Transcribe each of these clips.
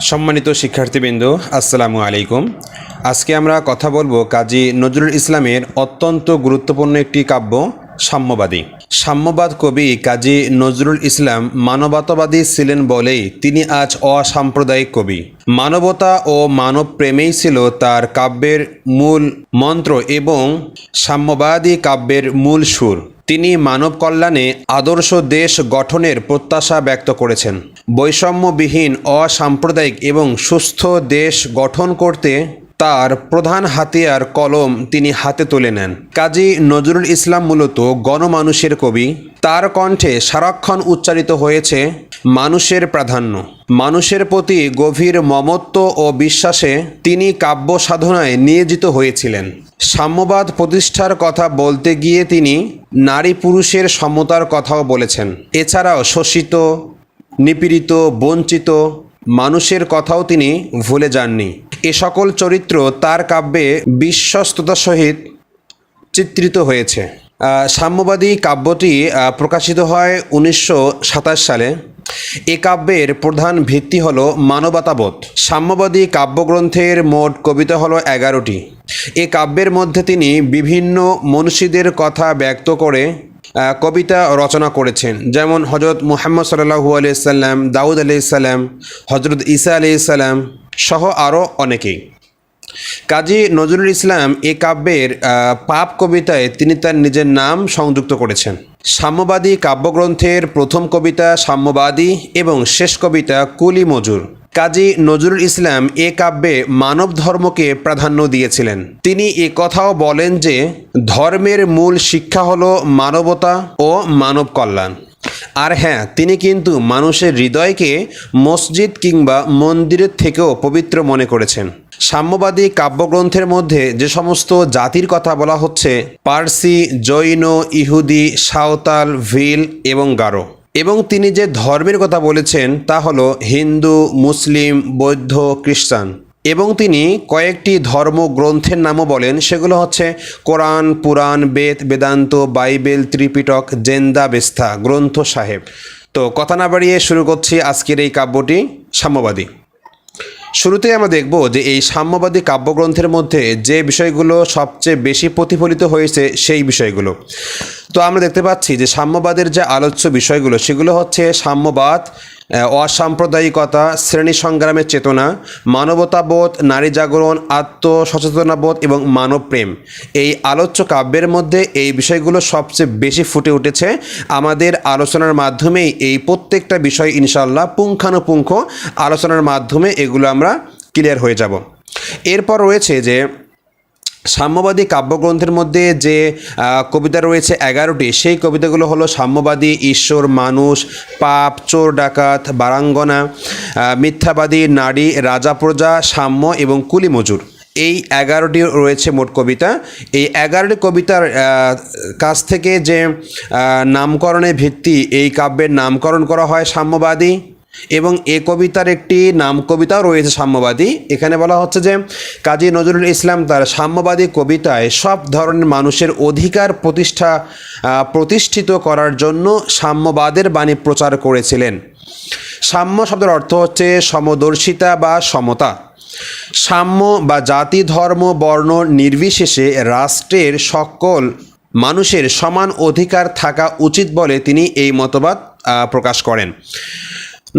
সম্মানিত শিক্ষার্থীবৃন্দ, আসসালামু আলাইকুম। আজকে আমরা কথা বলব কাজী নজরুল ইসলামের অত্যন্ত গুরুত্বপূর্ণ একটি কাব্য, সাম্যবাদী। সাম্যবাদ কবি কাজী নজরুল ইসলাম মানবতাবাদী ছিলেন বলেই তিনি আজ অসাম্প্রদায়িক কবি। মানবতা ও মানব প্রেমেই ছিল তার কাব্যের মূল মন্ত্র এবং সাম্যবাদী কাব্যের মূল সুর। তিনি মানব কল্যাণে আদর্শ দেশ গঠনের প্রত্যাশা ব্যক্ত করেছেন। বৈষম্যবিহীন, অসাম্প্রদায়িক এবং সুস্থ দেশ গঠন করতে তার প্রধান হাতিয়ার কলম তিনি হাতে তুলে নেন। কাজী নজরুল ইসলাম মূলত গণমানুষের কবি। তার কণ্ঠে সারাক্ষণ উচ্চারিত হয়েছে, মানুষের প্রাধান্য। মানুষের প্রতি গভীর মমত্ব ও বিশ্বাসে তিনি কাব্য সাধনায় নিয়োজিত হয়েছিলেন। সাম্যবাদ প্রতিষ্ঠার কথা বলতে গিয়ে তিনি নারী পুরুষের সমতার কথাও বলেছেন। এছাড়াও শোষিত, নিপীড়িত, বঞ্চিত মানুষের কথাও তিনি ভুলে যাননি। এ সকল চরিত্র তার কাব্যে বিশ্বস্ততার সহিত চিত্রিত হয়েছে। সাম্যবাদী কাব্যটি প্রকাশিত হয় উনিশশো সাতাশ সালে। এ কাব্যের প্রধান ভিত্তি হল মানবতাবোধ। সাম্যবাদী কাব্যগ্রন্থের মোট কবিতা হলো এগারোটি। এ কাব্যের মধ্যে তিনি বিভিন্ন মনীষীদের কথা ব্যক্ত করে কবিতা রচনা করেছেন। যেমন হজরত মুহাম্মদ সাল্লাহু আলিয়াল্লাম দাউদ আলিয়াল্লাম হজরত ঈসা আলিয়াল্লাম সহ আরও অনেকেই। কাজী নজরুল ইসলাম এ কাব্যের পাপ কবিতায় তিনি তার নিজের নাম সংযুক্ত করেছেন। সাম্যবাদী কাব্যগ্রন্থের প্রথম কবিতা সাম্যবাদী এবং শেষ কবিতা কুলি মজুর। কাজী নজরুল ইসলাম এ কাব্যে মানব ধর্মকে প্রাধান্য দিয়েছিলেন। তিনি এ কথাও বলেন যে, ধর্মের মূল শিক্ষা হলো মানবতা ও মানব কল্যাণ। আর হ্যাঁ তিনি কিন্তু মানুষের হৃদয়কে মসজিদ কিংবা মন্দিরের থেকেও পবিত্র মনে করেছেন। সাম্যবাদী কাব্যগ্রন্থের মধ্যে যে সমস্ত জাতির কথা বলা হচ্ছে, পার্সি, জৈন, ইহুদি, সাঁওতাল, ভিল এবং গারো। এবং তিনি যে ধর্মের কথা বলেছেন তা হলো হিন্দু, মুসলিম, বৌদ্ধ, খ্রিস্টান। এবং তিনি কয়েকটি ধর্মগ্রন্থের নামও বলেন, সেগুলো হচ্ছে Quran, Purana, Veda, Vedanta, Bible, Tripitaka, Zend Avesta Granth Sahib. তো কথা না বাড়িয়ে শুরু করছি আজকের এই কাব্যটি সাম্যবাদী। শুরুতে আমরা দেখব যে এই সাম্যবাদী কাব্যগ্রন্থের মধ্যে যে বিষয়গুলো সবচেয়ে বেশি প্রতিফলিত হয়েছে সেই বিষয়গুলো। তো আমরা দেখতে পাচ্ছি যে সাম্যবাদের যে আলোচ্য বিষয়গুলো, সেগুলো হচ্ছে সাম্যবাদ অসাম্প্রদায়িকতা, শ্রেণি সংগ্রামের চেতনা, মানবতাবোধ, নারী জাগরণ, আত্মসচেতনাবোধ এবং মানবপ্রেম। এই আলোচ্য কাব্যের মধ্যে এই বিষয়গুলো সবচেয়ে বেশি ফুটে উঠেছে। আমাদের আলোচনার মাধ্যমেই এই প্রত্যেকটা বিষয় ইনশাল্লাহ পুঙ্খানুপুঙ্খ আলোচনার মাধ্যমে এগুলো আমরা ক্লিয়ার হয়ে যাব। এরপর রয়েছে যে সাম্যবাদী কাব্যগ্রন্থের মধ্যে যে কবিতা রয়েছে এগারোটি, সেই কবিতাগুলো হলো সাম্যবাদী, ঈশ্বর, মানুষ, পাপ, চোর, ডাকাত, বারাঙ্গনা মিথ্যাবাদী, নারী, রাজা প্রজা, সাম্য এবং কুলি মজুর। এই এগারোটি রয়েছে মোট কবিতা। এই এগারোটি কবিতার কাছ থেকে যে নামকরণের ভিত্তি এই কাব্যের নামকরণ করা হয় সাম্যবাদী। এবং এ কবিতার একটি নাম কবিতাও রয়েছে সাম্যবাদী। এখানে বলা হচ্ছে যে, কাজী নজরুল ইসলাম তার সাম্যবাদী কবিতায় সব ধরনের মানুষের অধিকার প্রতিষ্ঠা প্রতিষ্ঠিত করার জন্য সাম্যবাদের বাণী প্রচার করেছিলেন। সাম্য শব্দের অর্থ হচ্ছে সমদর্শিতা বা সমতা। সাম্য বা জাতি, ধর্ম, বর্ণ নির্বিশেষে রাষ্ট্রের সকল মানুষের সমান অধিকার থাকা উচিত বলে তিনি এই মতবাদ প্রকাশ করেন।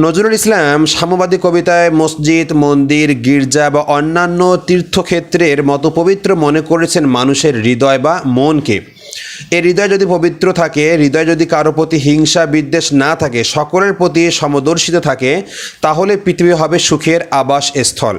নজরুল ইসলাম সাম্যবাদী কবিতায় মসজিদ, মন্দির, গির্জা বা অন্যান্য তীর্থক্ষেত্রের মতো পবিত্র মনে করেছেন মানুষের হৃদয় বা মনকে। এই হৃদয় যদি পবিত্র থাকে, হৃদয় যদি কারও প্রতি হিংসা, বিদ্বেষ না থাকে, সকলের প্রতি সমদর্শিত থাকে, তাহলে পৃথিবী হবে সুখের আবাস স্থল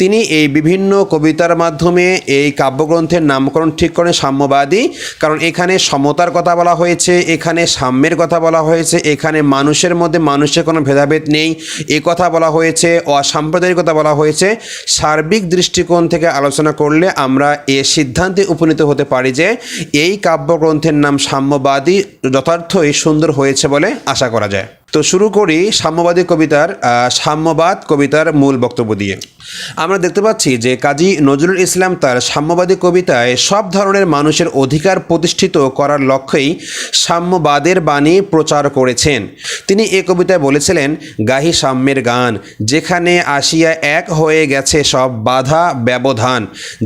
তিনি এই বিভিন্ন কবিতার মাধ্যমে এই কাব্যগ্রন্থের নামকরণ ঠিক করেন সাম্যবাদী, কারণ এখানে সমতার কথা বলা হয়েছে, এখানে সাম্যের কথা বলা হয়েছে, এখানে মানুষের মধ্যে মানুষের কোনো ভেদাভেদ নেই। এ কথা বলা হয়েছে অসাম্প্রদায়িকতা বলা হয়েছে। সার্বিক দৃষ্টিকোণ থেকে আলোচনা করলে আমরা এ সিদ্ধান্তে উপনীত হতে পারি যে, এই কাব্যগ্রন্থের নাম সাম্যবাদী যথার্থই সুন্দর হয়েছে বলে আশা করা যায়। তো শুরু করি সাম্যবাদী কবিতার সাম্যবাদ কবিতার মূল বক্তব্য দিয়ে। আমরা দেখতে পাচ্ছি যে কাজী নজরুল ইসলাম তার সাম্যবাদী কবিতায় সব ধরনের মানুষের অধিকার প্রতিষ্ঠিত করার লক্ষ্যেই সাম্যবাদের বাণী প্রচার করেছেন। তিনি এ কবিতায় বলেছিলেন, গাহি সাম্যের গান, যেখানে আসিয়া এক হয়ে গেছে সব বাধা, ব্যবধান,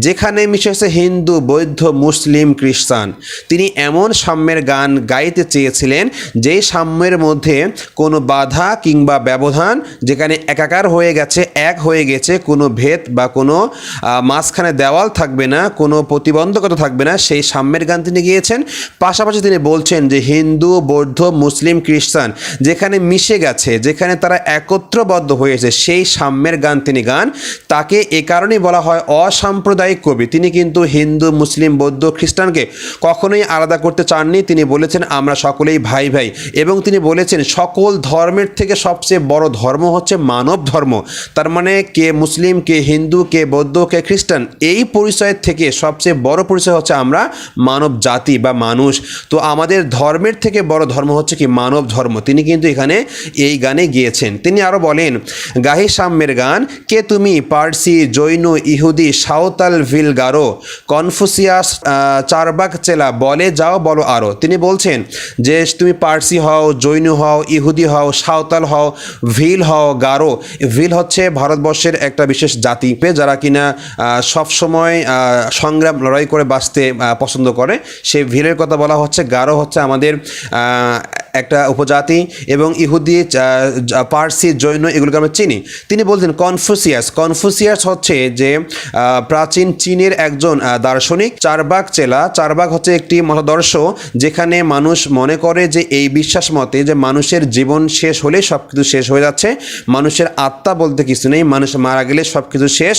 যেখানে মিশেছে হিন্দু, বৌদ্ধ, মুসলিম, খ্রিস্টান। তিনি এমন সাম্যের গান গাইতে চেয়েছিলেন, যেই সাম্যের মধ্যে কোনো বাধা কিংবা ব্যবধান যেখানে একাকার হয়ে গেছে, এক হয়ে গেছে, কোনো ভেদ বা কোনো মাঝখানে দেওয়াল থাকবে না, কোনো প্রতিবন্ধকতা থাকবে না, সেই সাম্যের গান তিনি গিয়েছেন। পাশাপাশি তিনি বলছেন যে হিন্দু, বৌদ্ধ, মুসলিম, খ্রিস্টান যেখানে মিশে গেছে, যেখানে তারা একত্রবদ্ধ হয়েছে, সেই সাম্যের গান তিনি গান। তাকে এ কারণেই বলা হয় অসাম্প্রদায়িক কবি। তিনি কিন্তু হিন্দু, মুসলিম, বৌদ্ধ, খ্রিস্টানকে কখনোই আলাদা করতে চাননি। তিনি বলেছেন, আমরা সকলেই ভাই ভাই এবং তিনি বলেছেন, সকল ধর্মের থেকে সবচেয়ে বড় ধর্ম হচ্ছে মানব ধর্ম। তার মানে কে মুসলিম, কে হিন্দু, কে বৌদ্ধ, কে খ্রিস্টান, এই পরিচয়ের থেকে সবচেয়ে বড় পরিচয় হচ্ছে আমরা মানব জাতি বা মানুষ। তো আমাদের ধর্মের থেকে বড় ধর্ম হচ্ছে কি মানব ধর্ম। তিনি কিন্তু এখানে এই গানে গিয়েছেন। তিনি আরও বলেন, গাহি সাম্যের গান, কে তুমি? পার্সি, জৈন, ইহুদি, সাঁওতাল ভিল গারো কনফুসিয়াস চারবাক চেলা, বলে যাও, বলো আরও তিনি বলছেন যে, তুমি পার্সি হও, জৈন হও, ইহুদি হও, সাঁওতাল হও, ভিল হও, গারো। ভিল হচ্ছে ভারতবর্ষের একটা বিশেষ জাতি যারা কিনা সবসময় সংগ্রাম, লড়াই করে বাঁচতে পছন্দ করে। সেই ভিলের কথা বলা হচ্ছে, গারো হচ্ছে আমাদের একটা উপজাতি এবং ইহুদি পার্সি, জৈন এগুলোকে আমরা চিনি। তিনি বলছেন, কনফুসিয়াস। কনফুসিয়াস হচ্ছে যে প্রাচীন চীনের একজন দার্শনিক। চারবাক চেলা। চারবাক হচ্ছে একটি মতাদর্শ যেখানে মানুষ মনে করে যে, এই বিশ্বাস মতে যে, মানুষের জীবন শেষ হলে সব কিছু শেষ হয়ে যাচ্ছে। মানুষের আত্মা বলতে কিছু নেই। মানুষ মারা গেলে সব কিছু শেষ।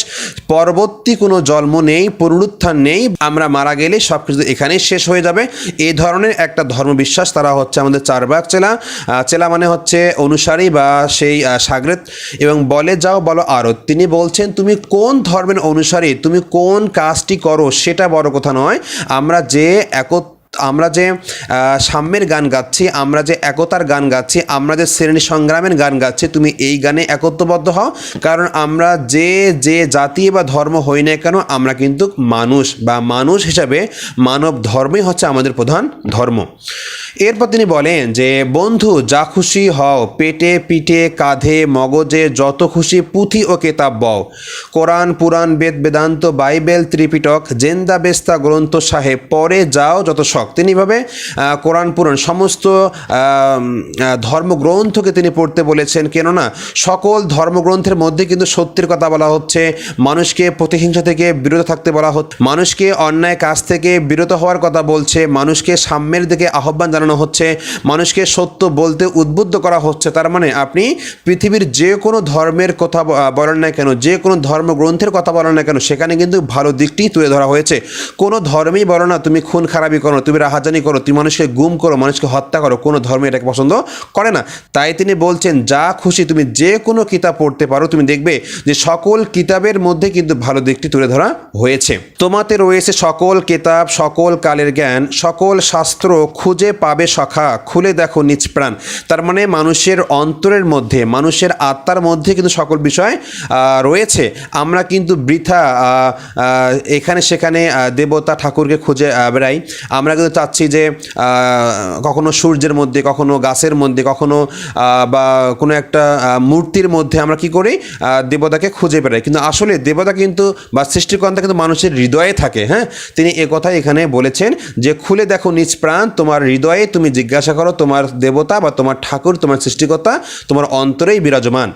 পরবর্তী কোনো জন্ম নেই, পুনরুত্থান নেই। আমরা মারা গেলে সব কিছু এখানেই শেষ হয়ে যাবে। এই ধরনের একটা ধর্মবিশ্বাস তারা হচ্ছে আমাদের চারবাক চেলা চেলা মানে হচ্ছে অনুসারী বা সেই সাগরেত এবং বলে যাও, বলো আরও তিনি বলছেন, তুমি কোন ধর্মের অনুসারী? তুমি কোন কাজটি করো? সেটা বড় কথা নয়। আমরা যে একত আমরা যে সাম্যের গান গাচ্ছি, আমরা যে একতার গান গাচ্ছি, আমরা যে শ্রেণি সংগ্রামের গান গাচ্ছি, তুমি এই গানে একত্রবদ্ধ হও। কারণ আমরা যে যে জাতি বা ধর্ম হই না কেন, আমরা কিন্তু মানুষ বা মানুষ হিসাবে মানব ধর্মই হচ্ছে আমাদের প্রধান ধর্ম। এরপর তিনি বলেন যে, বন্ধু, যা খুশি হও, পেটে পিঠে কাঁধে মগজে যত খুশি পুঁথি ও কেতাব বও। Quran, Purana, Veda, Vedanta, Bible, Tripitaka, Zend, Avesta, Granth Sahib পরে যাও যত শখ তিনি এভাবে কোরআন পুরাণ সমস্ত ধর্মগ্রন্থকে তিনি পড়তে বলেছেন। কেননা, সকল ধর্মগ্রন্থের মধ্যে কিন্তু সত্যের কথা বলা হচ্ছে। মানুষকে প্রতিহিংসা থেকে বিরত থাকতে বলা হচ্ছে মানুষকে অন্যায় কাজ থেকে বিরত হওয়ার কথা বলছে। মানুষকে সাম্যের দিকে আহ্বান জানানো হচ্ছে। মানুষকে সত্য বলতে উদ্বুদ্ধ করা হচ্ছে। তার মানে আপনি পৃথিবীর যে কোনো ধর্মের কথা বলেন না কেন, যে কোনো ধর্মগ্রন্থের কথা বলেন না কেন, সেখানে কিন্তু ভালো দিকটি তুলে ধরা হয়েছে। কোনো ধর্মেই বলো না, তুমি খুন খারাপি করো তুমি রাহাজানি করো, তুমি মানুষকে গুম করো, মানুষকে হত্যা করো, কোনো ধর্মে এটাকে পছন্দ করে না। তাই তিনি বলছেন, যা খুশি তুমি যে কোনো কিতাব পড়তে পারো, তুমি দেখবে যে সকল কিতাবের মধ্যে কিন্তু ভালো দিকটি তুলে ধরা হয়েছে। তোমাতে রয়েছে সকল কিতাব, সকল কালের জ্ঞান, সকল শাস্ত্র খুঁজে পাবে সখা খুলে দেখো নিজ প্রাণ। তার মানে মানুষের অন্তরের মধ্যে, মানুষের আত্মার মধ্যে কিন্তু সকল বিষয় রয়েছে। আমরা কিন্তু বৃথা এখানে সেখানে দেবতা ঠাকুরকে খুঁজে বেড়াই। আমরা কিন্তু চাচ্ছি যে কখনো সূর্যের মধ্যে, কখনো গাছের মধ্যে, কখনো বা কোনো একটা মূর্তির মধ্যে আমরা কি করি? দেবতাকে খুঁজে বেড়াই। কিন্তু আসলে দেবতা কিন্তু বা সৃষ্টিকর্তা কিন্তু মানুষের হৃদয়ে থাকে হ্যাঁ? তিনি এ কথাই এখানে বলেছেন যে, খুলে দেখো নিজ প্রাণ, তোমার হৃদয়ে তুমি জিজ্ঞাসা করো তোমার দেবতা বা তোমার ঠাকুর, তোমার সৃষ্টিকর্তা, তোমার অন্তরেই বিরাজমান।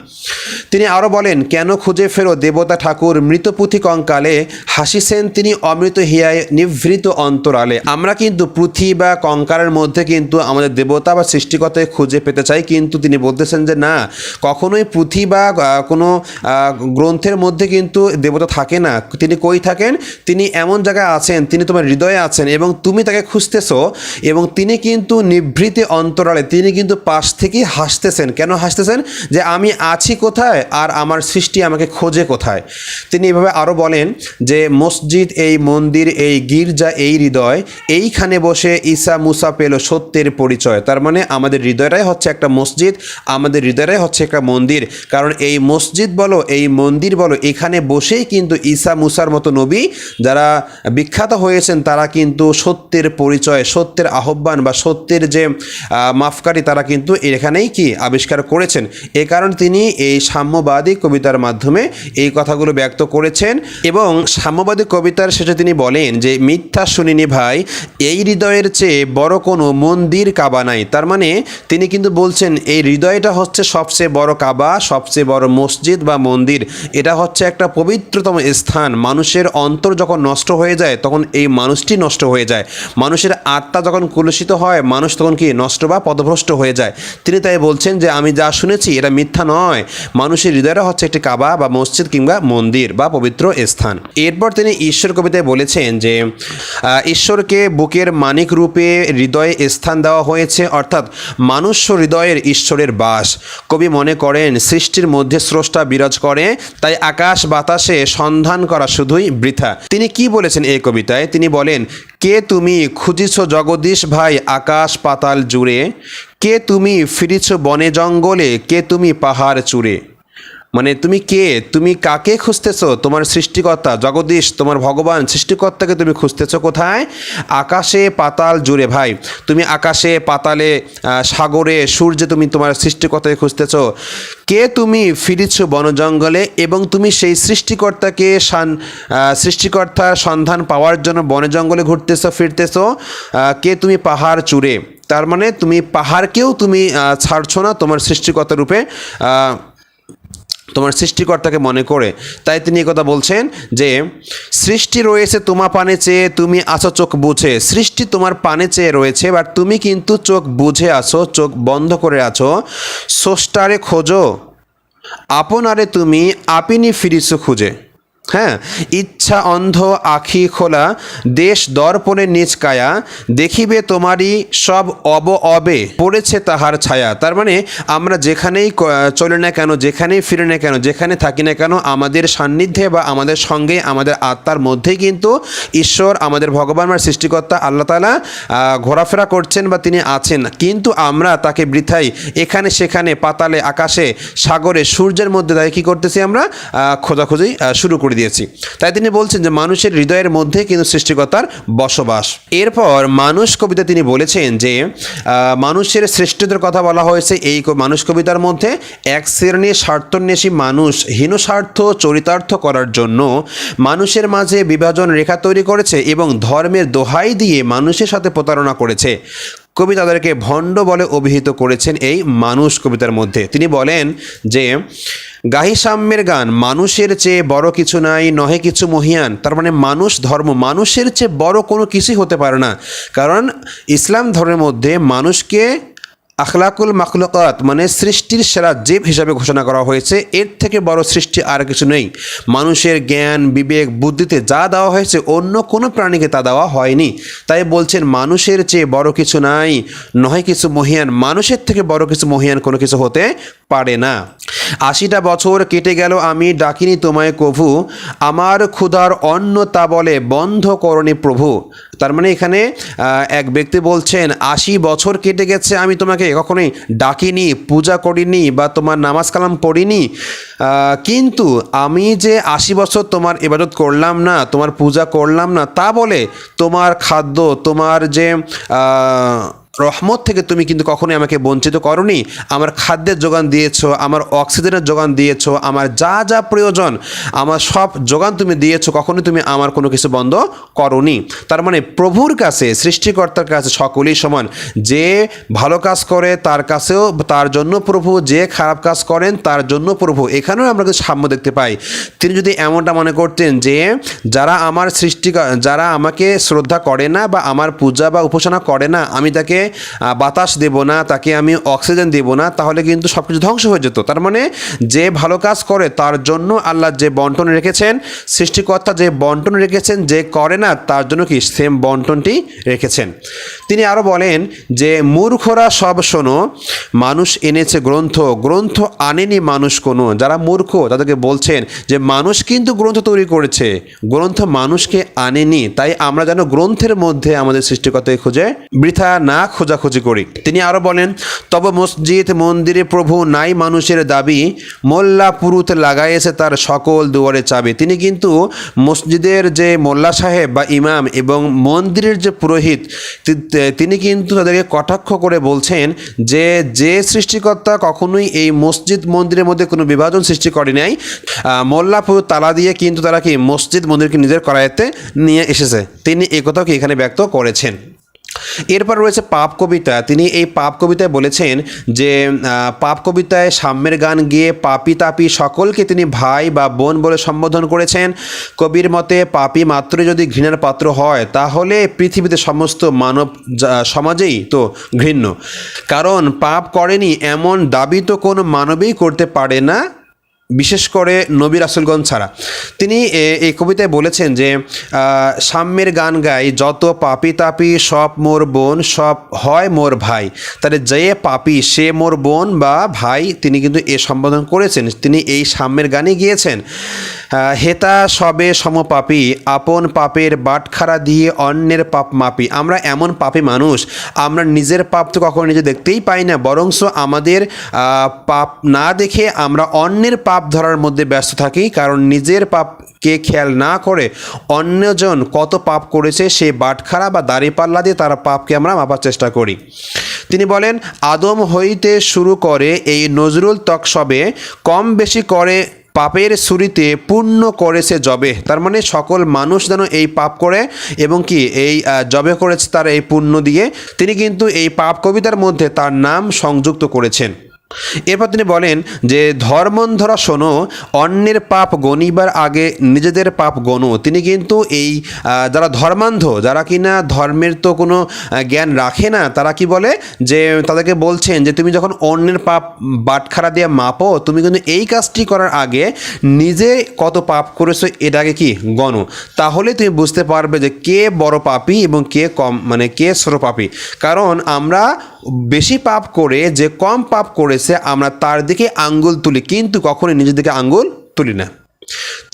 তিনি আরও বলেন, কেন খুঁজে ফেরো দেবতা ঠাকুর মৃতপুথি কঙ্কালে হাসিছেন তিনি অমৃত হিয়ায় নিভৃত অন্তরালে। আমরা কিন্তু পুঁথি বা কঙ্কালের মধ্যে কিন্তু আমাদের দেবতা বা সৃষ্টিকতায় খুঁজে পেতে চাই। কিন্তু তিনি বলতেছেন যে, না, কখনোই পুঁথি বা কোনো গ্রন্থের মধ্যে কিন্তু দেবতা থাকে না। তিনি কই থাকেন? তিনি এমন জায়গায় আছেন, তিনি তোমার হৃদয়ে আছেন এবং তুমি তাকে খুঁজতেছো এবং তিনি কিন্তু নিভৃতে অন্তরালে, তিনি কিন্তু পাশ থেকেই হাসতেছেন। কেন হাসতেছেন? যে, আমি আছি কোথায় আর আমার সৃষ্টি আমাকে খোঁজে কোথায়? তিনি এভাবে আরও বলেন যে, মসজিদ, এই মন্দির, এই গির্জা, এই হৃদয়, এইখানে এখানে বসে ঈসা, মুসা পেল সত্যের পরিচয়। তার মানে আমাদের হৃদয়টাই হচ্ছে একটা মসজিদ, আমাদের হৃদয়টাই হচ্ছে একটা মন্দির। কারণ এই মসজিদ বলো, এই মন্দির বলো, এখানে বসেই কিন্তু ঈসা, মুসার মতো নবী যারা বিখ্যাত হয়েছেন, তারা কিন্তু সত্যের পরিচয়, সত্যের আহ্বান বা সত্যের যে মাফকারি তারা কিন্তু এখানেই কি আবিষ্কার করেছেন। এ কারণ তিনি এই সাম্যবাদী কবিতার মাধ্যমে এই কথাগুলো ব্যক্ত করেছেন এবং সাম্যবাদী কবিতার শেষে তিনি বলেন যে, মিথ্যা শুনিনি ভাই, এই হৃদয়ের চেয়ে বড় কোনো মন্দির কাবা নাই। তার মানে তিনি কিন্তু বলছেন, এই হৃদয়টা হচ্ছে সবচেয়ে বড় কাবা, সবচেয়ে বড় মসজিদ বা মন্দির। এটা হচ্ছে একটা পবিত্রতম স্থান। মানুষের অন্তর যখন নষ্ট হয়ে যায়, তখন এই মানুষটি নষ্ট হয়ে যায়। মানুষের আত্মা যখন কলুষিত হয়, মানুষ তখন কি নষ্ট বা পদভ্রষ্ট হয়ে যায়? তিনি তাই বলছেন যে, আমি যা শুনেছি, এটা মিথ্যা নয়। মানুষের হৃদয়টা হচ্ছে একটি কাবা বা মসজিদ কিংবা মন্দির বা পবিত্র স্থান। এরপর তিনি ঈশ্বর কবিতায় বলেছেন যে ঈশ্বরকে ঈশ্বরকে বুকের মানিক রূপে হৃদয়ে স্থান দেওয়া হয়েছে, অর্থাৎ মানুষ হৃদয়ের ঈশ্বরের বাস। কবি মনে করেন, সৃষ্টির মধ্যে স্রষ্টা বিরাজ করে, তাই আকাশ বাতাসে সন্ধান করা শুধুই বৃথা। তিনি কি বলেছেন এই কবিতায়? তিনি বলেন, কে তুমি খুঁজিছ জগদীশ ভাই আকাশ পাতাল জুড়ে? কে তুমি ফিরিছ বনে জঙ্গলে? কে তুমি পাহাড় চূড়ে? মানে তুমি কে? তুমি কাকে খুঁজতেছো? তোমার সৃষ্টিকর্তা, জগদীশ, তোমার ভগবান, সৃষ্টিকর্তাকে তুমি খুঁজতেছো কোথায়? আকাশে পাতাল জুড়ে, ভাই। তুমি আকাশে পাতালে সাগরে, সূর্যে তুমি তোমার সৃষ্টিকর্তাকে খুঁজতেছো। কে তুমি? ফিরিছ বনজঙ্গলে এবং তুমি সেই সৃষ্টিকর্তাকে সান সৃষ্টিকর্তার সন্ধান পাওয়ার জন্য বনে জঙ্গলে ঘুরতেছো, ফিরতেছো। কে তুমি? পাহাড় চূড়ে। তার মানে তুমি পাহাড়কেও তুমি ছাড়ছো না তোমার সৃষ্টিকর্তা রূপে। তোমার সৃষ্টিকর্তাকে মনে করে। তাই তিনি কথা বলছেন যে, সৃষ্টি রয়েছে তোমার পানে চেয়ে, তুমি আসো চোখ বুঝে। সৃষ্টি তোমার পানে চেয়ে রয়েছে বাট তুমি কিন্তু চোখ বুঝে আছো, চোখ বন্ধ করে আছো। স্রষ্টারে খোঁজো। আপনারে তুমি, আপিনি ফিরিছো খুঁজে। হ্যাঁ ইচ্ছা অন্ধ আখি খোলা, দেশ দর্পণে নিজ কায়া, দেখিবে তোমারই সব অব অবে, পড়েছে তাহার ছায়া। তার মানে আমরা যেখানেই চলে না কেন, যেখানেই ফিরে না কেন, যেখানে থাকি না কেন, আমাদের সান্নিধ্যে বা আমাদের সঙ্গে আমাদের আত্মার মধ্যেই কিন্তু ঈশ্বর, আমাদের ভগবান বা সৃষ্টিকর্তা আল্লাহ তালা ঘোরাফেরা করছেন বা তিনি আছেন। কিন্তু আমরা তাকে বৃথাই, এখানে সেখানে পাতালে, আকাশে, সাগরে, সূর্যের মধ্যে তাই কী করতেছি আমরা? খোঁজাখুঁজি শুরু করে দিয়েছি। তাই তিনি বলছেন যে মানুষের হৃদয়ের মধ্যে কিন্তু সৃষ্টিকর্তার বসবাস। এরপর মানুষ কবিতা তিনি বলেছেন যে মানুষের শ্রেষ্ঠদের কথা বলা হয়েছে এই মানুষ কবিতার মধ্যে এক শ্রেণির স্বার্থন্বেষী মানুষ হীন স্বার্থ চরিতার্থ করার জন্য মানুষের মাঝে বিভাজন রেখা তৈরি করেছে এবং ধর্মের দোহাই দিয়ে মানুষের সাথে প্রতারণা করেছে। কবি তাদেরকে ভণ্ড বলে অভিহিত করেছেন এই মানুষ কবিতার মধ্যে। তিনি বলেন যে, গাহি সাম্যের গান, মানুষের চেয়ে বড় কিছু নাই, নহে কিছু মহিয়ান। তার মানে মানুষ ধর্ম, মানুষের চেয়ে বড় কোনো কিছুই হতে পারে না। কারণ ইসলাম ধর্মের মধ্যে মানুষকে আখলাকুল মাখলুকাত মানে সৃষ্টির সেরা জীব হিসাবে ঘোষণা করা হয়েছে। এর থেকে বড় সৃষ্টি আর কিছু নেই। মানুষের জ্ঞান, বিবেক, বুদ্ধিতে যা দেওয়া হয়েছে, অন্য কোনো প্রাণীকে তা দেওয়া হয়নি। তাই বলছেন, মানুষের চেয়ে বড় কিছু নাই নয় কিছু মহিয়ান। মানুষের থেকে বড় কিছু মহিয়ান কোনো কিছু হতে পারে না। আশিটা বছর কেটে গেল, আমি ডাকিনি তোমায় কভু। আমার ক্ষুধার অন্ন তা বলে বন্ধ করণে প্রভু। তার মানে এখানে এক ব্যক্তি বলছেন, আশি বছর কেটে গেছে, আমি তোমাকে কখনোই ডাকিনি, পূজা করিনি বা তোমার নামাজ কালাম পড়িনি। কিন্তু আমি যে আশি বছর তোমার ইবাদত করলাম না, তোমার পূজা করলাম না, তা বলে তোমার খাদ্য, তোমার যে রহমত থেকে তুমি কিন্তু কখনোই আমাকে বঞ্চিত করনি। আমার খাদ্যের যোগান দিয়েছ, আমার অক্সিজেনের যোগান দিয়েছ, আমার যা যা প্রয়োজন, আমার সব যোগান তুমি দিয়েছ, কখনোই তুমি আমার কোনো কিছু বন্ধ করনি। তার মানে প্রভুর কাছে, সৃষ্টিকর্তার কাছে সকলেই সমান। যে ভালো কাজ করে, তার কাছেও, তার জন্য প্রভু। যে খারাপ কাজ করেন, তার জন্য প্রভু। এখানেও আমরা কিন্তু সাম্য দেখতে পাই। তিনি যদি এমনটা মনে করতেন যে, যারা আমার সৃষ্টি যারা আমাকে শ্রদ্ধা করে না বা আমার পূজা বা উপাসনা করে না, আমি তাকে বাতাস দেব না, তাকে আমি অক্সিজেন দেব না, তাহলে কিন্তু সব কিছু ধ্বংস হয়ে যেত। তার মানে যে ভালো কাজ করে, তার জন্য আল্লাহ যে বন্টন রেখেছেন, সৃষ্টিকর্তা যে বন্টন রেখেছেন, যে করে না, তার জন্য কি সেম বন্টনটি রেখেছেন। তিনি আরও বলেন যে, মূর্খরা সব শোনো, মানুষ এনেছে গ্রন্থ গ্রন্থ আনেনি মানুষ কোনো। যারা মূর্খ, তাদেরকে বলছেন যে, মানুষ কিন্তু গ্রন্থ তৈরি করেছে, গ্রন্থ মানুষকে আনেনি, তাই আমরা যেন গ্রন্থের মধ্যে আমাদের সৃষ্টিকর্তাকে খুঁজে বৃথা না খোঁজাখুঁজি করি। তিনি আরও বলেন, তবে মসজিদ, মন্দিরে প্রভু নাই মানুষের দাবি, মোল্লা পুরুত লাগাইয়েছে তার সকল দুয়ারে চাবি। তিনি কিন্তু মসজিদের যে মোল্লা সাহেব বা ইমাম এবং মন্দিরের যে পুরোহিত তিনি কিন্তু তাদেরকে কটাক্ষ করে বলছেন যে যে সৃষ্টিকর্তা কখনোই এই মসজিদ, মন্দিরের মধ্যে কোনো বিভাজন সৃষ্টি করে নাই। মোল্লাপুর তালা দিয়ে কিন্তু তারা কি মসজিদ, মন্দিরকে নিজের করায়তে নিয়ে এসেছে। তিনি একথাও কি এখানে ব্যক্ত করেছেন। এরপর রয়েছে পাপ কবিতা। তিনি এই পাপ কবিতায় বলেছেন যে পাপ কবিতায় সাম্যের গান গিয়ে পাপি তাপি সকলকে তিনি ভাই বা বোন বলে সম্বোধন করেছেন। কবির মতে, পাপি মাত্রই যদি ঘৃণার পাত্র হয়, তাহলে পৃথিবীতে সমস্ত মানব সমাজেই তো ঘৃণ্য। কারণ পাপ করেনি এমন দাবি তো কোনো মানবেই করতে পারে না। বিশেষ করে নবী রাসুলগঞ্জ ছাড়া। তিনি এই কবিতায় বলেছেন যে সাম্যের গান গাই, যত পাপি তাপি সব মোর বোন, সব হয় মোর ভাই। তাহলে যে পাপি, সে মোর বোন বা ভাই, তিনি কিন্তু এ সম্বোধন করেছেন। তিনি এই সাম্যের গানে গিয়েছেন। হেতা সবে সমপাপী, আপন পাপের বাটখারা দিয়ে অন্যের পাপ মাপি। আমরা এমন পাপী মানুষ, আমরা নিজের পাপ তো কখনো নিজে দেখতেই পাই না, বরংস আমাদের পাপ না দেখে আমরা অন্যের পাপ ধরার মধ্যে ব্যস্ত থাকি, কারণ নিজের পাপকে খেয়াল না করে অন্যজন কত পাপ করেছে সেই বাটখারা বা দাড়িপাল্লা দিয়ে তার পাপকে আমরা মাপার চেষ্টা করি। তিনি বলেন, আদম হইতে শুরু করে এই নজরুল তক তকসবে কম বেশি করে পাপের সুরিতে পূর্ণ করেছে জবে তার মানে সকল মানুষ যেন এই পাপ করে এবং কি এই জবে করেছে তার এই পুণ্য দিয়ে, তিনি কিন্তু এই পাপ কবিতার মধ্যে তার নাম সংযুক্ত করেছেন। এরপর তিনি বলেন যে ধর্মন্ধরা শোনো, অন্যের পাপ গণিবার আগে নিজেদের পাপ গণো। তিনি কিন্তু এই যারা ধর্মান্ধ, যারা কিনা ধর্মের তো কোনো জ্ঞান রাখে না, তারা কি বলে? যে, তাদেরকে বলছেন যে, তুমি যখন অন্যের পাপ বাটখারা দিয়ে মাপো, তুমি কিন্তু এই কাজটি করার আগে নিজে কত পাপ করেছ এটাকে কি গণো? তাহলে তুমি বুঝতে পারবে যে, কে বড় পাপী এবং কে কম মানে কে ছোট পাপী। কারণ আমরা বেশি পাপ করে যে কম পাপ করেছে আমরা তার দিকে আঙ্গুল তুলি। কিন্তু কখনোই নিজের দিকে আঙ্গুল তুলি না।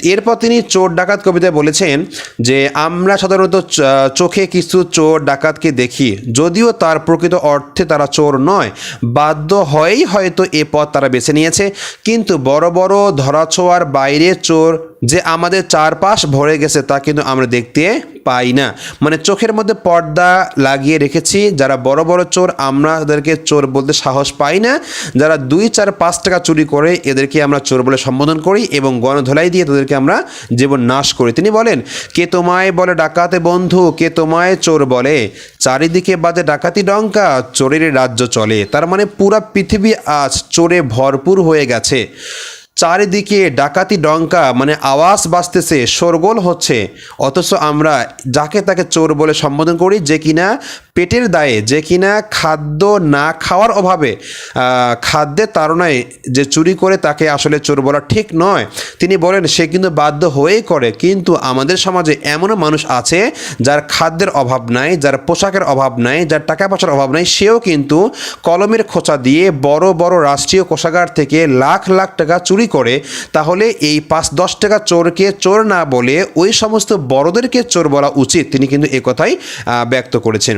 এরপর তিনি চোর ডাকাত কবিতায় বলেছেন যে, আমরা সাধারণত চোখে কিছু চোর ডাকাতকে দেখি। যদিও তার প্রকৃত অর্থে তারা চোর নয়। বাধ্য হয়েই হয়তো এ পথ তারা বেছে নিয়েছে। কিন্তু বড় বড় ধরাছোঁয়ার বাইরে চোর যে আমাদের চারপাশ ভরে গেছে তা কিন্তু আমরা দেখতে পাই না। মানে চোখের মধ্যে পর্দা লাগিয়ে রেখেছি। যারা বড় বড় চোর আমরা তাদেরকে চোর বলতে সাহস পাই না। যারা দুই চার পাঁচ টাকা চুরি করে, এদেরকে আমরা চোর বলে সম্বোধন করি এবং গণধোলাই দিয়ে তাদেরকে আমরা জীবন নাশ করি। তিনি বলেন, কে তোমায় বলে ডাকাতে বন্ধু, কে তোমায় চোর বলে? চারিদিকে বাজে ডাকাতি ডঙ্কা, চোরের রাজ্য চলে। তার মানে পুরা পৃথিবী আজ চোরে ভরপুর হয়ে গেছে। চারিদিকে ডাকাতি ডঙ্কা মানে আওয়াজ বাজতেছে, শোরগোল হচ্ছে। অথচ আমরা যাকে তাকে চোর বলে সম্বোধন করি, যে কিনা পেটের দায়ে যে কিনা খাদ্য না খাওয়ার অভাবে খাদ্যের তারণায় যে চুরি করে তাকে আসলে চোর বলা ঠিক নয়। তিনি বলেন, সে কিন্তু বাধ্য হয়েই করে। কিন্তু আমাদের সমাজে এমনও মানুষ আছে যার খাদ্যের অভাব নাই, যার পোশাকের অভাব নাই, যার টাকা পয়সার অভাব নাই। সেও কিন্তু কলমের খোঁচা দিয়ে বড় বড় রাষ্ট্রীয় কোষাগার থেকে লাখ লাখ টাকা চুরি করে। তাহলে এই পাঁচ, দশ টাকা চোরকে চোর না বলে ওই সমস্ত বড়দেরকে চোর বলা উচিত। তিনি কিন্তু একথাই ব্যক্ত করেছেন।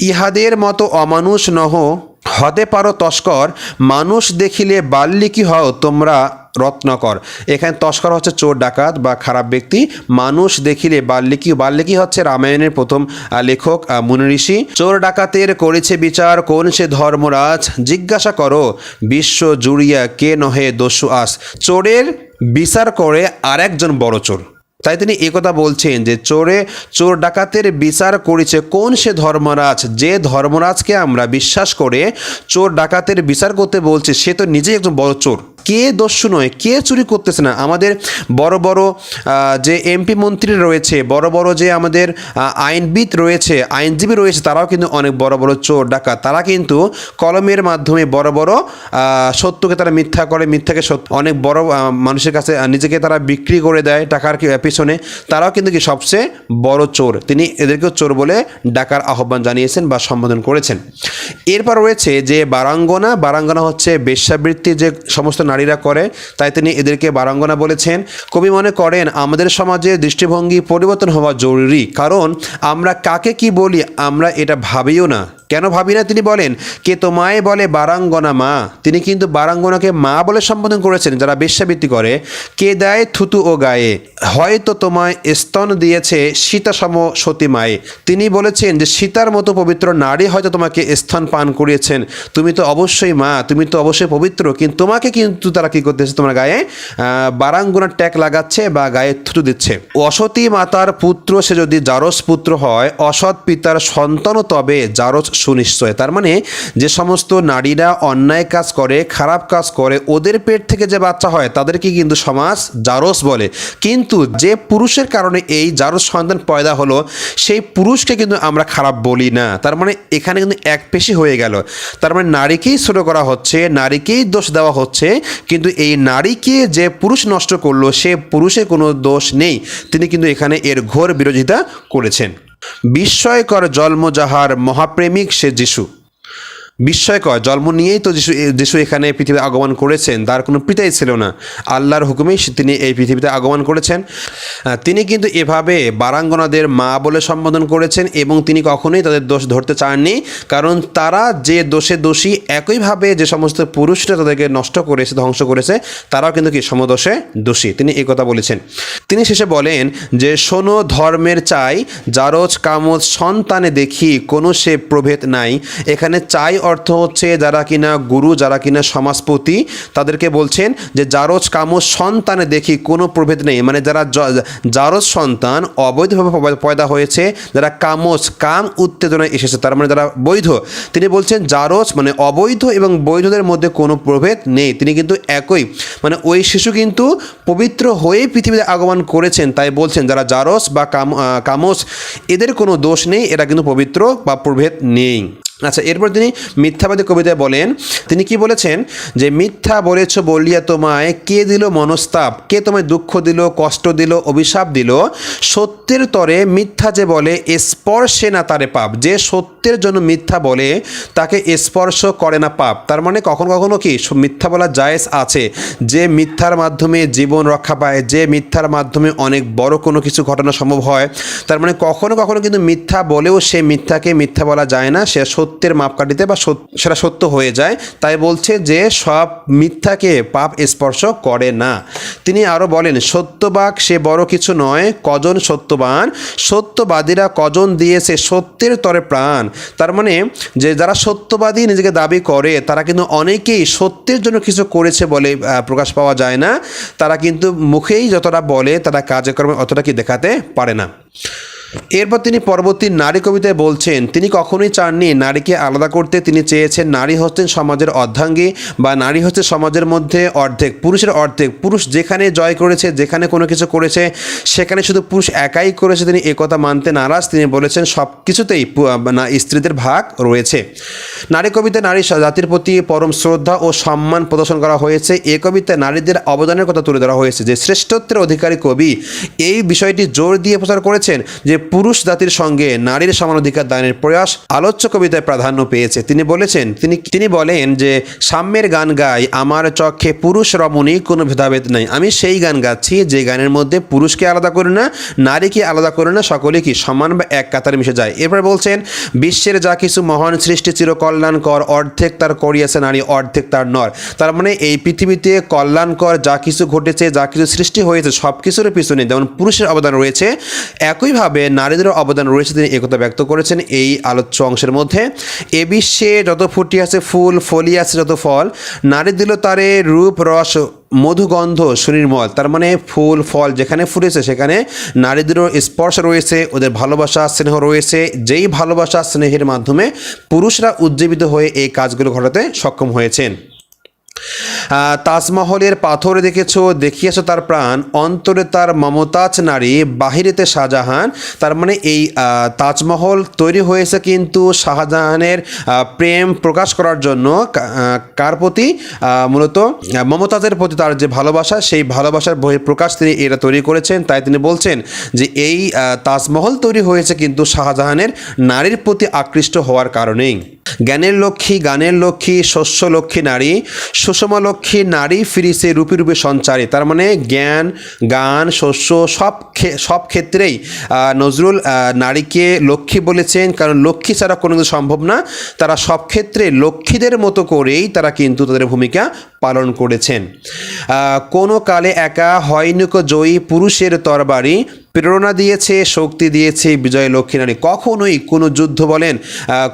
ইহাদের মতো অমানুষ নহ হতে পারো তস্কর মানুষ দেখিলে বাল্লিকি হও তোমরা রত্নকর। এখানে তস্কর হচ্ছে চোর ডাকাত বা খারাপ ব্যক্তি। মানুষ দেখিলে বাল্লিকি বাল্লিকি হচ্ছে রামায়ণের প্রথম লেখক আহ, মুনি ঋষি। চোর ডাকাতের করেছে বিচার কোন সে ধর্মরাজ? জিজ্ঞাসা করো বিশ্ব জুড়িয়া কে নহে দস্যু আস? চোরের বিচার করে আরেকজন বড় চোর। তাই তিনি একথা বলছেন যে চোরে চোর ডাকাতের বিচার করেছে কোন সে ধর্মরাজ? যে ধর্মরাজকে আমরা বিশ্বাস করে চোর ডাকাতের বিচার করতে বলছে, সে তো নিজেই একজন বড় চোর। কে দস্যু নয়, কে চুরি করতেছে না। আমাদের বড় বড় যে এমপি মন্ত্রী রয়েছে, বড় বড় যে আমাদের আইনবিদ রয়েছে, আইনজীবী রয়েছে, তারাও কিন্তু অনেক বড় বড় চোর, ডাকাত। তারা কিন্তু কলমের মাধ্যমে বড় বড় সত্যকে তারা মিথ্যা করে, মিথ্যাকে সত্য অনেক বড় মানুষের কাছে নিজেকে তারা বিক্রি করে দেয় টাকার পিছনে, তারাও কিন্তু কি সবচেয়ে বড় চোর। তিনি এদেরকেও চোর বলে ডাকার আহ্বান জানিয়েছেন বা সম্বোধন করেছেন। এরপর রয়েছে যে বারাঙ্গনা বারাঙ্গনা হচ্ছে বেশ্যাবৃত্তি যে সমস্ত নারীরা করে, তাই তিনি এদেরকে বারাঙ্গনা বলেছেন। কবি মনে করেন, আমাদের সমাজে দৃষ্টিভঙ্গি পরিবর্তন হওয়া জরুরি, কারণ আমরা কাকে কি বলি, আমরা এটা ভাবিও না। কেন ভাবি না তিনি বলেন, কে তোমায় বলে বারাঙ্গনা মা, তিনি কিন্তু বারাঙ্গনাকে মা বলে সম্বোধন করেছেন, যারা বেশ্যাবৃত্তি করে। কে দেয় থুতু ও গায়ে? হয়তো তোমায় স্তন দিয়েছে সীতাসম সতী মায়ে তিনি বলেছেন যে, সীতার মতো পবিত্র নারী হয়তো তোমাকে স্থান পান করিয়েছেন। তুমি তো অবশ্যই মা, তুমি তো অবশ্যই পবিত্র, কিন্তু তোমাকে কিন্তু তারা কী করতেছে? তোমার গায়ে বারাঙ্গনার ট্যাগ লাগাচ্ছে বা গায়ে থুতু দিচ্ছে। অসতী মাতার পুত্র সে যদি জারস পুত্র হয়, অসৎ পিতার সন্তানও তবে জারস সুনিশ্চয়। তার মানে যে সমস্ত নারীরা অন্যায় কাজ করে, খারাপ কাজ করে, ওদের পেট থেকে যে বাচ্চা হয়, তাদেরকে কিন্তু সমাজ জারস বলে। কিন্তু যে পুরুষের কারণে এই জারস সন্তান পয়দা হলো, সেই পুরুষকে কিন্তু আমরা খারাপ বলি না। তার মানে এখানে কিন্তু এক পেশি হয়ে গেল। তার মানে নারীকেই ছোট করা হচ্ছে, নারীকেই দোষ দেওয়া হচ্ছে, কিন্তু এই নারীকে যে পুরুষ নষ্ট করল, সে পুরুষের কোনো দোষ নেই। তিনি কিন্তু এখানে এর ঘোর বিরোধিতা করেছেন। বিস্ময়কর জন্মজাহার মহাপ্রেমিক সে যিশু। বিস্ময়কর। জন্ম নিয়েই তো যিশু যিশু এখানে পৃথিবীতে আগমন করেছেন, তার কোনো পিতাই ছিল না। আল্লাহর হুকুমেই তিনি এই পৃথিবীতে আগমন করেছেন। তিনি কিন্তু এভাবে বারাঙ্গনাদের মা বলে সম্বোধন করেছেন এবং তিনি কখনোই তাদের দোষ ধরতে চাননি, কারণ তারা যে দোষে দোষী, একইভাবে যে সমস্ত পুরুষরা তাদেরকে নষ্ট করেছে, ধ্বংস করেছে, তারাও কিন্তু কি সমদোষে দোষী। তিনি এই কথা বলেছেন। তিনি শেষে বলেন যে, শোনো, ধর্মের চাই জারজ কামজ সন্তানে দেখি, কোনো সে প্রভেদ নাই। এখানে চাই অর্থ হচ্ছে যারা কিনা গুরু, যারা কিনা সমাজপতি, তাদেরকে বলছেন যে জারজ কামজ সন্তানে দেখি কোনো প্রভেদ নেই। মানে যারা জারজ সন্তান অবৈধভাবে পয়- পয়দা হয়েছে, যারা কামজ, কাম উত্তেজনায় এসেছে, তার মানে যারা বৈধ, তিনি বলছেন জারজ মানে অবৈধ এবং বৈধদের মধ্যে কোনো প্রভেদ নেই। তিনি কিন্তু একই মানে ওই শিশু কিন্তু পবিত্র হয়েই পৃথিবীতে আগমন করেছেন, তাই বলছেন যারা জারস বা কাম কামস এদের কোনো দোষ নেই, এরা কিন্তু পবিত্র বা প্রভেদ নেই। আচ্ছা এরপর তিনি মিথ্যাবাদী কবিতায় বলেন, তিনি কি বলেছেন? যে মিথ্যা বলেছ বলিয়া তোমায় কে দিল মনস্তাপ? কে তোমায় দুঃখ দিল, কষ্ট দিল, অভিশাপ দিল? সত্যের তরে মিথ্যা যে বলে স্পর্শে না তারে পাপ। যে সত্যের জন্য মিথ্যা বলে, তাকে স্পর্শ করে না পাপ। তার মানে কখনো কখনো কি মিথ্যা বলা জায়েজ আছে। যে মিথ্যার মাধ্যমে জীবন রক্ষা পায়, যে মিথ্যার মাধ্যমে অনেক বড় কোনো কিছু ঘটনা সম্ভব হয়, তার মানে কখনো কখনো কিন্তু মিথ্যা বলেও সে মিথ্যাকে মিথ্যা বলা যায় না। সে সত্যের মাপকাঠিতে বা সেটা সত্য হয়ে যায়, তাই বলছে যে সব মিথ্যাকে পাপ স্পর্শ করে না। তিনি আরও বলেন, সত্যবাক সে বড় কিছু নয়, কজন সত্যবান? সত্যবাদীরা কজন দিয়েছে সত্যের তরে প্রাণ? তার মানে যে যারা সত্যবাদী নিজেকে দাবি করে, তারা কিন্তু অনেকেই সত্যের জন্য কিছু করেছে বলে প্রকাশ পাওয়া যায় না। তারা কিন্তু মুখেই যতটা বলে, তারা কার্যক্রমে অতটা কি দেখাতে পারে না। এরপর তিনি পরবর্তী নারী কবিতায় বলছেন, তিনি কখনোই চাননি নারীকে আলাদা করতে। তিনি চেয়েছেন নারী হচ্ছেন সমাজের অর্ধাঙ্গী বা নারী হচ্ছে সমাজের মধ্যে অর্ধেক। পুরুষের অর্ধেক। পুরুষ যেখানে জয় করেছে, যেখানে কোনো কিছু করেছে, সেখানে শুধু পুরুষ একাই করেছে। তিনি একথা মানতে নারাজ। তিনি বলেছেন সব কিছুতেই না স্ত্রীদের ভাগ রয়েছে। নারী কবিতায় নারী জাতির প্রতি পরম শ্রদ্ধা ও সম্মান প্রদর্শন করা হয়েছে। এ কবিতায় নারীদের অবদানের কথা তুলে ধরা হয়েছে যে শ্রেষ্ঠত্বের অধিকারী কবি এই বিষয়টি জোর দিয়ে প্রচার করেছেন যে পুরুষ জাতির সঙ্গে নারীর সমান অধিকার দানের প্রয়াস আলোচ্য কবিতায় প্রাধান্য পেয়েছে। তিনি বলেছেন, তিনি তিনি বলেন যে, সাম্যের গান গাই, আমার চক্ষে পুরুষ রমণী, কোনো ভেদাভেদ নাই। আমি সেই গান গাচ্ছি, যে গানের মধ্যে পুরুষকে আলাদা করি না, নারীকে আলাদা করি না, সকলে কি সমান বা এক কাতারে মিশে যায়? এরপর বলছেন, বিশ্বের যা কিছু মহান সৃষ্টি চির কল্যাণকর অর্ধেক তার করিয়াছে নারী, অর্ধেক তার নর। তার মানে এই পৃথিবীতে কল্যাণকর যা কিছু ঘটেছে, যা কিছু সৃষ্টি হয়েছে সব কিছুর পিছনে যেমন পুরুষের অবদান রয়েছে, একইভাবে নারীদেরও অবদান রয়েছে তিনি একথা ব্যক্ত করেছেন এই আলোচ্য অংশের মধ্যে। এ বিশ্বে যত ফুটি আছে ফুল, ফলি আছে যত ফল, নারী দিল তারে রূপ, রস, মধুগন্ধ, সুনির্মল, তার মানে ফুল, ফল যেখানে ফুটেছে সেখানে নারীদেরও স্পর্শ রয়েছে, ওদের ভালোবাসা, স্নেহ রয়েছে। যেই ভালোবাসা, স্নেহের মাধ্যমে পুরুষরা উজ্জীবিত হয়ে এই কাজগুলো ঘটাতে সক্ষম হয়েছেন। তাজমহলের পাথর দেখেছ, দেখিয়েছো তার প্রাণ। অন্তরে তার মমতাজ নারী, বাহিরেতে শাহজাহান। তার মানে এই তাজমহল তৈরি হয়েছে কিন্তু শাহজাহানের প্রেম প্রকাশ করার জন্য। কার প্রতি? মূলত মমতাজের প্রতি তার যে ভালোবাসা, সেই ভালোবাসার প্রকাশ তিনি এটা তৈরি করেছেন। তাই তিনি বলছেন যে এই তাজমহল তৈরি হয়েছে কিন্তু শাহজাহানের নারীর প্রতি আকৃষ্ট হওয়ার কারণেই। জ্ঞানের লক্ষ্মী, গানের লক্ষ্মী, শস্য লক্ষ্মী নারী, সুষমা লক্ষ্মী নারী ফিরিসে রূপে রূপে সঞ্চারী তার মানে জ্ঞান, গান, শস্য সব সব ক্ষেত্রেই নজরুল নারীকে লক্ষ্মী বলেছেন। কারণ লক্ষ্মী ছাড়া কোনো সম্ভব না। তারা সব ক্ষেত্রে লক্ষ্মীদের মতো করেই তারা কিন্তু তাদের ভূমিকা পালন করেছেন। কোনো কালে একা হয়নি কো জয়ী পুরুষের তরবারি প্রেরণা দিয়েছে, শক্তি দিয়েছে বিজয় লক্ষ্মী নারী কখনোই কোনো যুদ্ধ বলেন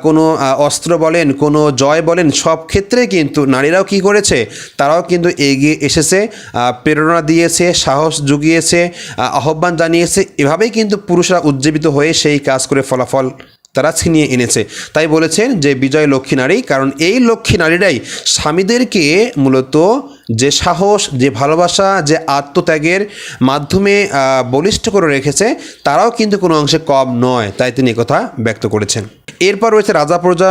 কোনো অস্ত্র বলেন, কোনো জয় বলেন, সব ক্ষেত্রে কিন্তু নারীরাও কি করেছে? তারাও কিন্তু এগিয়ে এসেছে প্রেরণা দিয়েছে, সাহস জুগিয়েছে আহ্বান জানিয়েছে। এভাবেই কিন্তু পুরুষরা উজ্জীবিত হয়ে সেই কাজ করে ফলাফল তারা ছিনিয়ে এনেছে। তাই বলেছেন যে বিজয় লক্ষ্মী নারী, কারণ এই লক্ষ্মী নারীরাই স্বামীদেরকে মূলত যে সাহস, যে ভালোবাসা, যে আত্মত্যাগের মাধ্যমে বলিষ্ঠ করে রেখেছে, তারাও কিন্তু কোনো অংশে কম নয়, তাই তিনি কথা ব্যক্ত করেছেন। এরপর রয়েছে রাজা প্রজা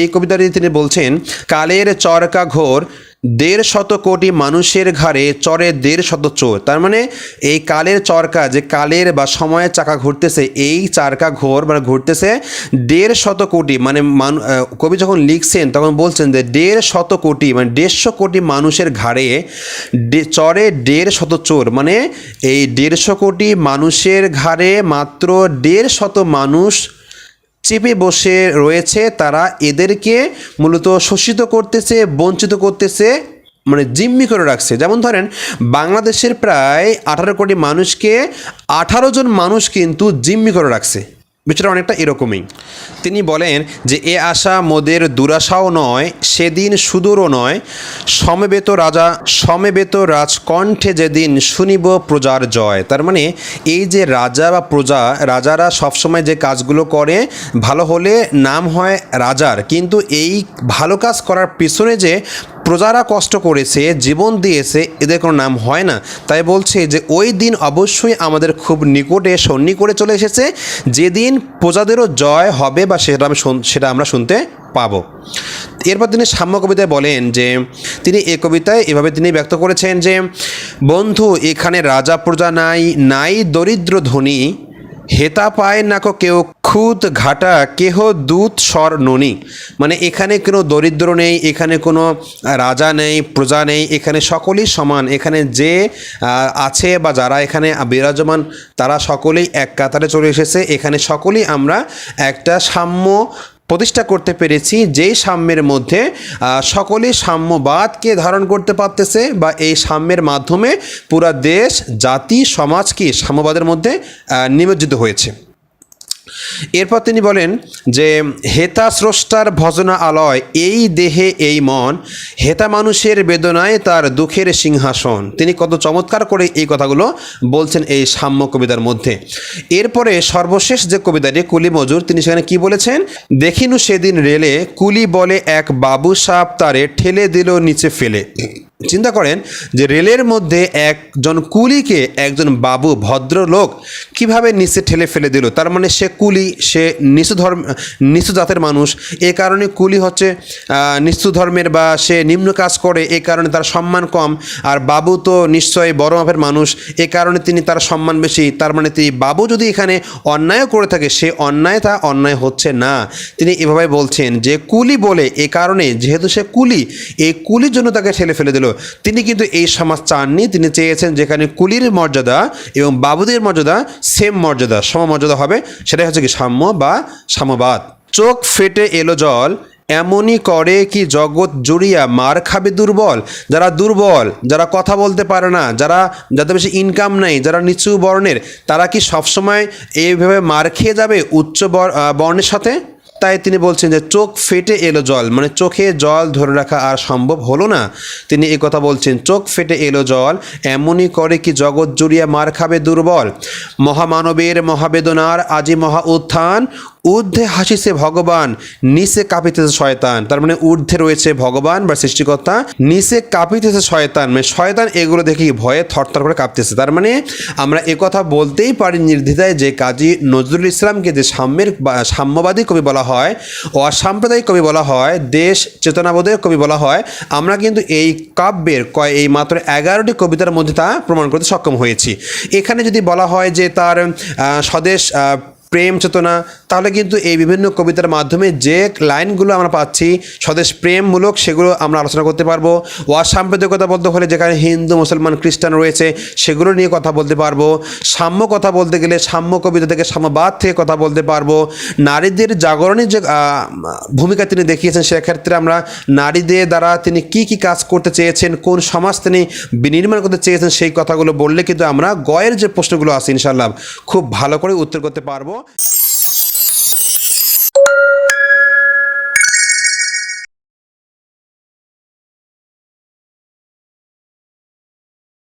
এই কবিতাটি তিনি বলছেন, কালের চরকা ঘোর দেড় শত কোটি মানুষের ঘাড়ে চরে দেড় শত চোর। তার মানে এই কালের চরকা, যে কালের বা সময়ের চাকা ঘুরতেছে, এই চারকা ঘোর মানে ঘুরতেছে দেড় শত কোটি। মানে কবি যখন লিখছেন, তখন বলছেন যে দেড় শত কোটি মানে দেড়শো কোটি মানুষের ঘাড়ে চরে দেড় শত চোর। মানে এই দেড়শো কোটি মানুষের ঘাড়ে মাত্র দেড় শত মানুষ চেপে বসে রয়েছে, তারা এদেরকে মূলত শোষিত করতেছে, বঞ্চিত করতেছে মানে জিম্মি করে রাখছে। যেমন ধরেন, বাংলাদেশের প্রায় আঠারো কোটি মানুষকে আঠারো জন মানুষ কিন্তু জিম্মি করে রাখছে। বিষয়টা অনেকটা এরকমই। তিনি বলেন যে, এ আশা মোদের দুরাশাও নয়, সেদিন সুদূরও নয়। সমবেত রাজা, সমবেত রাজকণ্ঠে যেদিন শুনিব প্রজার জয়। তার মানে এই যে রাজা বা প্রজা, রাজারা সবসময় যে কাজগুলো করে, ভালো হলে নাম হয় রাজার। কিন্তু এই ভালো কাজ করার পিছনে যে প্রজারা কষ্ট করেছে, জীবন দিয়েছে, এদের কোনো নাম হয় না। তাই বলছে যে, ওই দিন অবশ্যই আমাদের খুব নিকটে সন্নি করে চলে এসেছে, যেদিন প্রজাদেরও জয় হবে বা সেটা আমি সেটা আমরা শুনতে পাবো। এরপর তিনি সাম্য কবিতায় বলেন যে, তিনি এ কবিতায় এভাবে তিনি ব্যক্ত করেছেন যে, বন্ধু, এখানে রাজা প্রজা নাই নাই দরিদ্র ধনী, হেতা পায় না কেউ খুদ ঘাটা কেহ দূত স্বর ননি। মানে এখানে কোনো দরিদ্র নেই, এখানে কোনো রাজা নেই, প্রজা নেই, এখানে সকলেই সমান। এখানে যে আছে বা যারা এখানে বিরাজমান, তারা সকলেই এক কাতারে চলে এসেছে। এখানে সকলেই আমরা একটা সাম্য প্রতিষ্ঠা করতে পেরেছি। যেই সাম্যের মধ্যে সকলেই সাম্যবাদকে ধারণ করতে পারতেছে বা এই সাম্যের মাধ্যমে পুরা দেশ, জাতি সমাজকে সাম্যবাদের মধ্যে নিমজ্জিত হয়েছে। এরপর তিনি বলেন যে, হেতা স্রষ্টার ভজনা আলয়, এই দেহে এই মন, হেতা মানুষের বেদনায় তার দুঃখের সিংহাসন। তিনি কত চমৎকার করে এই কথাগুলো বলছেন এই সাম্য কবিতার মধ্যে। এরপরে সর্বশেষ যে কবিতাটি, কুলি মজুর, তিনি সেখানে কি বলেছেন? দেখিনু সেদিন রেলে, কুলি বলে এক বাবু সাপ তারে ঠেলে দিল নিচে ফেলে। চিন্তা করেন যে রেলের মধ্যে একজন কুলিকে একজন বাবু ভদ্রলোক কীভাবে নিচে ঠেলে ফেলে দিল? তার মানে সে কুলি, সে নিচু ধর্ম, নিচু জাতের মানুষ। এ কারণে কুলি হচ্ছে নিচু ধর্মের বা সে নিম্ন কাজ করে, এ কারণে তার সম্মান কম। আর বাবু তো নিশ্চয়ই বড় মাপের মানুষ, এ কারণে তিনি তার সম্মান বেশি। তার মানে তিনি, বাবু যদি এখানে অন্যায় করে থাকে, সে অন্যায় তা অন্যায় হচ্ছে না। তিনি এভাবে বলছেন যে কুলি বলে, এ কারণে যেহেতু সে কুলি এই কুলির জন্য তাকে ঠেলে ফেলে দিল। তিনি কিন্তু এই সমাজ চাননি। তিনি চেয়েছেন যেখানে কুলির মর্যাদা এবং বাবুদের মর্যাদা, সেম মর্যাদা, সমমর্যাদা হবে। সেটাই হচ্ছে কি সাম্য বা সাম্যবাদ চোখ ফেটে এলো জল, এমনই করে কি জগৎ জুড়িয়া মার খাবে দুর্বল। যারা দুর্বল, যারা কথা বলতে পারে না, যারা যাদের বেশি ইনকাম নেই, যারা নিচু বর্ণের, তারা কি সবসময় এইভাবে মার খেয়ে যাবে উচ্চ বর- বর্ণের সাথে? তাই তিনি বলছেন যে চোখ ফেটে এলো জল। মানে চোখে জল ধরে রাখা আর সম্ভব হলো না। তিনি এ কথা বলছেন, চোখ ফেটে এলো জল, এমনই করে কি জগৎ জুড়িয়া মার খাবে দুর্বল। মহামানবের মহাবেদনার আজি মহা উত্থান ঊর্ধ্বে হাসিছে ভগবান, নিচে কাঁপিতেছে শয়তান। তার মানে ঊর্ধ্বে রয়েছে ভগবান বা সৃষ্টিকর্তা, নিচে কাঁপিতেছে শয়তান। মানে শয়তান এগুলো দেখি ভয়ে থরথর করে কাঁপতেছে। তার মানে আমরা একথা বলতেই পারি নির্দ্বিধায় যে কাজী নজরুল ইসলামকে যে সাম্যের সাম্যবাদী কবি বলা হয়, অসাম্প্রদায়িক কবি বলা হয়, দেশ চেতনাবোধের কবি বলা হয়, আমরা কিন্তু এই কাব্যের কয় এই মাত্র এগারোটি কবিতার মধ্যে তা প্রমাণ করতে সক্ষম হয়েছি। এখানে যদি বলা হয় যে তার স্বদেশ প্রেম চেতনা তাহলে কিন্তু এই বিভিন্ন কবিতার মাধ্যমে যে লাইনগুলো আমরা পাচ্ছি, স্বদেশ প্রেমমূলক, সেগুলো আমরা আলোচনা করতে পারব। অসাম্প্রদায়িকতা বলতে হলে যেখানে হিন্দু, মুসলমান, খ্রিস্টান রয়েছে, সেগুলো নিয়ে কথা বলতে পারব। সাম্য কথা বলতে গেলে সাম্য কবিতা থেকে সাম্যবাদ থেকে কথা বলতে পারব। নারীদের জাগরণের যে ভূমিকা তিনি দেখিয়েছেন, সেক্ষেত্রে আমরা নারীদের দ্বারা তিনি কি কি কাজ করতে চেয়েছেন, কোন সমাজ তিনি বিনির্মাণ করতে চেয়েছেন, সেই কথাগুলো বললে কিন্তু আমরা গয়ের যে প্রশ্নগুলো আছে ইনশাল্লাহ খুব ভালো করে উত্তর করতে পারব।